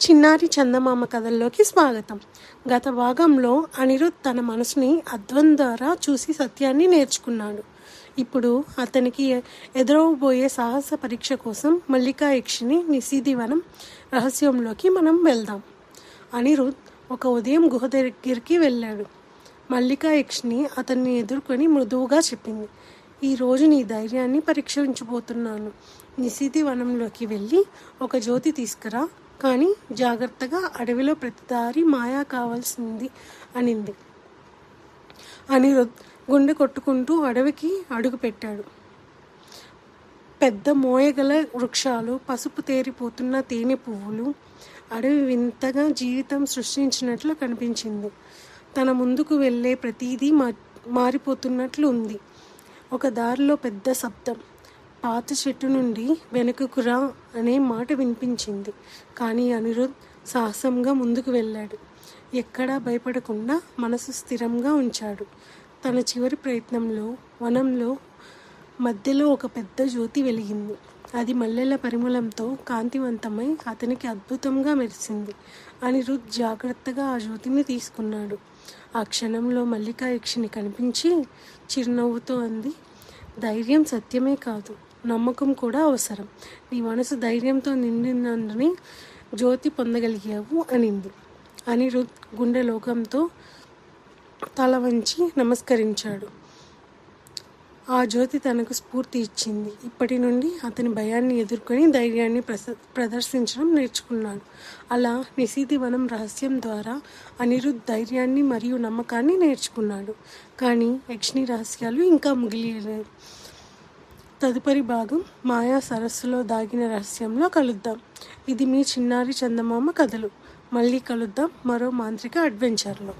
చిన్నారి చందమామ కథల్లోకి స్వాగతం. గత భాగంలో అనిరుద్ తన మనసుని అద్వం ద్వారా చూసి సత్యాన్ని నేర్చుకున్నాడు. ఇప్పుడు అతనికి ఎదురవబోయే సాహస పరీక్ష కోసం మల్లికా యక్షిని నిశీదివనం రహస్యంలోకి మనం వెళ్దాం. అనిరుద్ ఒక ఉదయం గుహ దగ్గరికి వెళ్ళాడు. మల్లికా యక్షిని అతన్ని ఎదుర్కొని మృదువుగా చెప్పింది. ఈరోజు నీ ధైర్యాన్ని పరీక్షించబోతున్నాను. నిశీతి వనంలోకి వెళ్ళి ఒక జ్యోతి తీసుకురా. కానీ జాగ్రత్తగా అడవిలో ప్రతిదారి మాయా కావాల్సింది అనింది. అనిరుద్ గుండె కొట్టుకుంటూ అడవికి అడుగుపెట్టాడు పెద్ద మోయగల వృక్షాలు పసుపు తేరిపోతున్న తేనె పువ్వులు అడవి వింతగా జీవితం సృష్టించినట్లు కనిపించింది. తన ముందుకు వెళ్ళే ప్రతిదీ మారిపోతున్నట్లు ఉంది. ఒక దారిలో పెద్ద శబ్దం పాత చెట్టు నుండి వెనుకకు రా అనే మాట వినిపించింది. కానీ అనిరుద్ సాహసంగా ముందుకు వెళ్ళాడు. ఎక్కడా భయపడకుండా మనసు స్థిరంగా ఉంచాడు. తన చివరి ప్రయత్నంలో వనంలో మధ్యలో ఒక పెద్ద జ్యోతి వెలిగింది. అది మల్లెల పరిమళంతో కాంతివంతమై అతనికి అద్భుతంగా మెరిసింది. అనిరుద్ జాగ్రత్తగా ఆ జ్యోతిని తీసుకున్నాడు. ఆ క్షణంలో మల్లికా యక్షిని కనిపించి చిరునవ్వుతో అంది ధైర్యం సత్యమే కాదు. నమ్మకం కూడా అవసరం. నీ మనసు ధైర్యంతో నిండినందుని జ్యోతి పొందగలిగావు అనింది. అనిరుద్ గుండె లోకంతో తల వంచి నమస్కరించాడు. ఆ జ్యోతి తనకు స్ఫూర్తి ఇచ్చింది. ఇప్పటి నుండి అతని భయాన్ని ఎదుర్కొని ధైర్యాన్ని ప్రస ప్రదర్శించడం నేర్చుకున్నాడు. అలా నిశీతి వనం రహస్యం ద్వారా అనిరుద్ ధైర్యాన్ని మరియు నమ్మకాన్ని నేర్చుకున్నాడు. కానీ యక్షిణి రహస్యాలు ఇంకా ముగిలిలేదు తదుపరి భాగం మాయా సరస్సులో దాగిన రహస్యంలో కలుద్దాం. ఇది మీ చిన్నారి చందమామ కథలు. మళ్ళీ కలుద్దాం మరో మాంత్రిక అడ్వెంచర్లో.